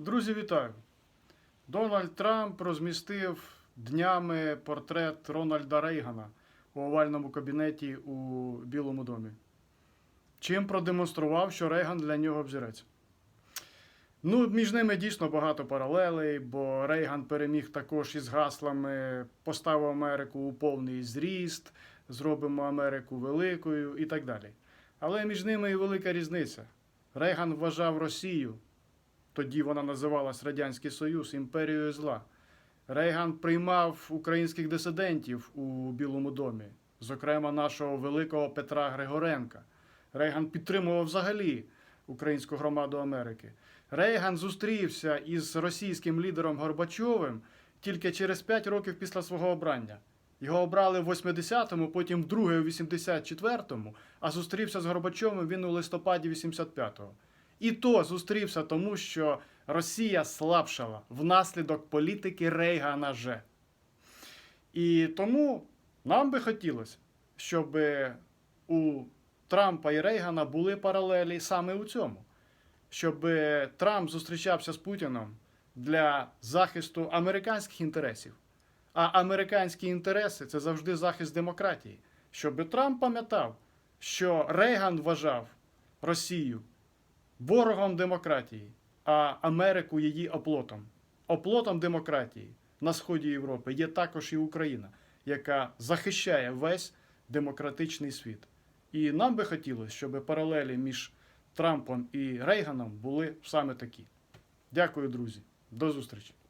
Друзі, вітаю! Дональд Трамп розмістив днями портрет Рональда Рейгана у овальному кабінеті у Білому домі. Чим продемонстрував, що Рейган для нього взірець. Ну, між ними дійсно багато паралелей, бо Рейган переміг також із гаслами Поставив Америку у повний зріст, зробимо Америку великою і так далі. Але між ними і велика різниця. Рейган вважав Росію тоді вона називалась Радянський Союз імперією зла. Рейган приймав українських дисидентів у Білому домі, зокрема нашого великого Петра Григоренка. Рейган підтримував взагалі українську громаду Америки. Рейган зустрівся із російським лідером Горбачовим тільки через 5 років після свого обрання. Його обрали в 80-му, потім вдруге у 84-му, а зустрівся з Горбачовим він у листопаді 85-го. І то зустрівся тому, що Росія слабшала внаслідок політики Рейгана же. І тому нам би хотілося, щоб у Трампа і Рейгана були паралелі саме у цьому. Щоб Трамп зустрічався з Путіном для захисту американських інтересів. А американські інтереси це завжди захист демократії. Щоб Трамп пам'ятав, що Рейган вважав Росію ворогом демократії, а Америку її оплотом. Оплотом демократії на сході Європи є також і Україна, яка захищає весь демократичний світ. І нам би хотілося, щоб паралелі між Трампом і Рейганом були саме такі. Дякую, друзі. До зустрічі.